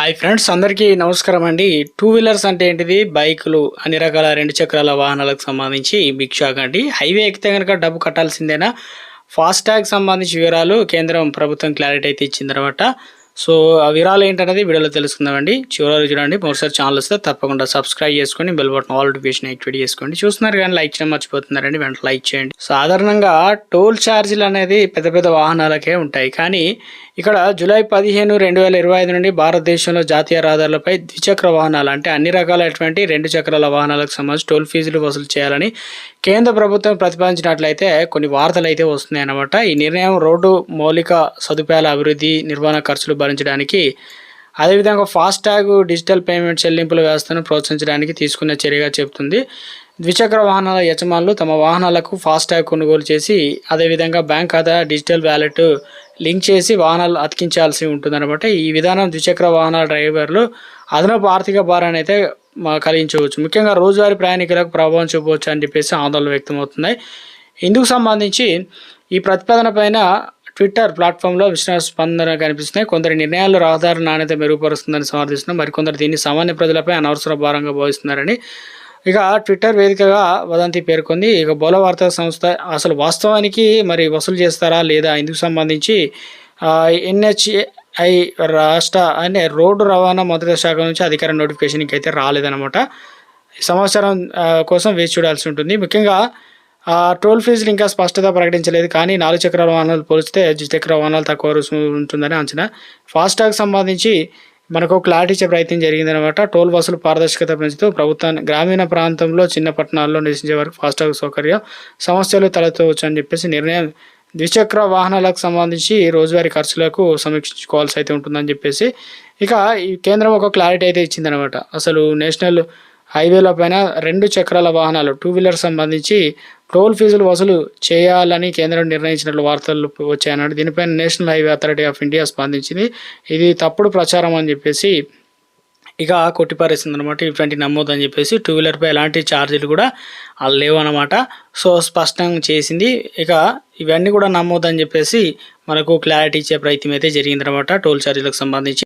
Hi friends అందరికీ నమస్కారం అండి. టూ వీలర్స్ అంటే ఏంటిది? బైకులు అన్ని రకాల రెండు చక్రాల వాహనాలకు సంబంధించి బిగ్ షాక్ అండి. హైవే ఎక్కితే కనుక డబ్బు కట్టాల్సిందేనా? ఫాస్ట్ ట్యాగ్ సంబంధించి వివరాలు కేంద్రం ప్రభుత్వం క్లారిటీ అయితే ఇచ్చిన తర్వాత సో ఆ వివరాలు ఏంటనేది వీడియోలో తెలుసుకుందామండి. చివరి చూడండి మరోసారి ఛానల్ వస్తే తప్పకుండా సబ్స్క్రైబ్ చేసుకొని bell button all notification activate చేసుకోండి. చూస్తున్నారు కానీ లైక్ చేయడం మర్చిపోతున్నారండి వెంటనే లైక్ చేయండి. సాధారణంగా టోల్ ఛార్జీలు అనేది పెద్ద పెద్ద వాహనాలకే ఉంటాయి. కానీ ఇక్కడ జూలై పదిహేను రెండు వేల ఇరవై ఐదు నుండి భారతదేశంలో జాతీయ రహదారులపై ద్విచక్ర వాహనాలు అంటే అన్ని రకాలైనటువంటి రెండు చక్రాల వాహనాలకు సంబంధించి టోల్ ఫీజులు వసూలు చేయాలని కేంద్ర ప్రభుత్వం ప్రతిపాదించినట్లయితే కొన్ని వార్తలు అయితే వస్తున్నాయి అన్నమాట ఈ నిర్ణయం రోడ్డు మౌలిక సదుపాయాల అభివృద్ధి నిర్వహణ ఖర్చులు భరించడానికి అదేవిధంగా ఫాస్ట్ ట్యాగ్ డిజిటల్ పేమెంట్ చెల్లింపుల వ్యవస్థను ప్రోత్సహించడానికి తీసుకున్న చర్యగా చెబుతుంది. ద్విచక్ర వాహనాల యజమానులు తమ వాహనాలకు ఫాస్ట్ ట్యాగ్ కొనుగోలు చేసి అదేవిధంగా బ్యాంక్ ఖాతా డిజిటల్ వ్యాలెట్ లింక్ చేసి వాహనాలు అతికించాల్సి ఉంటుందన్నమాట. ఈ విధానం ద్విచక్ర వాహనాల డ్రైవర్లు అదనపు ఆర్థిక భారాన్ని అయితే కలిగించవచ్చు. ముఖ్యంగా రోజువారీ ప్రయాణికులకు ప్రభావం చూపవచ్చు అని చెప్పేసి ఆందోళన వ్యక్తమవుతున్నాయి. ఇందుకు సంబంధించి ఈ ప్రతిపాదన పైన ట్విట్టర్ ప్లాట్ఫామ్లో విశ్వాస స్పందన కనిపిస్తున్నాయి. కొందరి నిర్ణయాలు రహదారి నాణ్యత మెరుగుపరుస్తుందని సమర్థిస్తున్నారు మరికొందరు దీన్ని సామాన్య ప్రజలపై అనవసర భారంగా భావిస్తున్నారని ఇక ట్విట్టర్ వేదికగా వదంతి పేర్కొంది. ఇక బోల వార్తా సంస్థ అసలు వాస్తవానికి మరి వసూలు చేస్తారా లేదా ఇందుకు సంబంధించి ఎన్హెచ్ఐ రాష్ట్ర అనే రోడ్డు రవాణా మంత్రిత్వ శాఖ నుంచి అధికార నోటిఫికేషన్కి అయితే రాలేదన్నమాట. ఈ సమాచారం కోసం వేచి చూడాల్సి ఉంటుంది. ముఖ్యంగా టోల్ ఫీజులు ఇంకా స్పష్టత ప్రకటించలేదు కానీ నాలుగు చక్రాల వాహనాలు పోలిస్తే ద్విచక్ర వాహనాలు తక్కువ రుసుము ఉంటుందని అంచనా. ఫాస్టాగ్ సంబంధించి మనకు క్లారిటీ ఇచ్చే ప్రయత్నం జరిగిందనమాట. టోల్ వసూలు పారదర్శకత పెంచుతూ ప్రభుత్వాన్ని గ్రామీణ ప్రాంతంలో చిన్న పట్టణాల్లో నివసించే వారికి ఫాస్టాగ్ సౌకర్యం సమస్యలు తలెత్తవచ్చు అని చెప్పేసి నిర్ణయం ద్విచక్ర వాహనాలకు సంబంధించి రోజువారీ ఖర్చులకు సమీక్షించుకోవాల్సి అయితే ఉంటుందని చెప్పేసి ఇక ఈ కేంద్రం ఒక క్లారిటీ అయితే ఇచ్చిందనమాట. అసలు నేషనల్ హైవేల పైన రెండు చక్రాల వాహనాలు టూ వీలర్ సంబంధించి టోల్ ఫీజులు వసూలు చేయాలని కేంద్రం నిర్ణయించినట్లు వార్తలు వచ్చాయన్నాడు. దీనిపైన national highway authority of India స్పందించింది. ఇది తప్పుడు ప్రచారం అని చెప్పేసి ఇక కొట్టిపారేసింది అనమాట ఇటువంటి నమ్మోదు అని చెప్పేసి టూ వీలర్పై ఎలాంటి ఛార్జీలు కూడా లేవన్నమాట లేవు అనమాట సో స్పష్టంగా చేసింది. ఇక ఇవన్నీ కూడా నమ్మోదు అని చెప్పేసి మనకు క్లారిటీ ఇచ్చే ప్రయత్నం అయితే జరిగిందనమాట టోల్ ఛార్జీలకు సంబంధించి.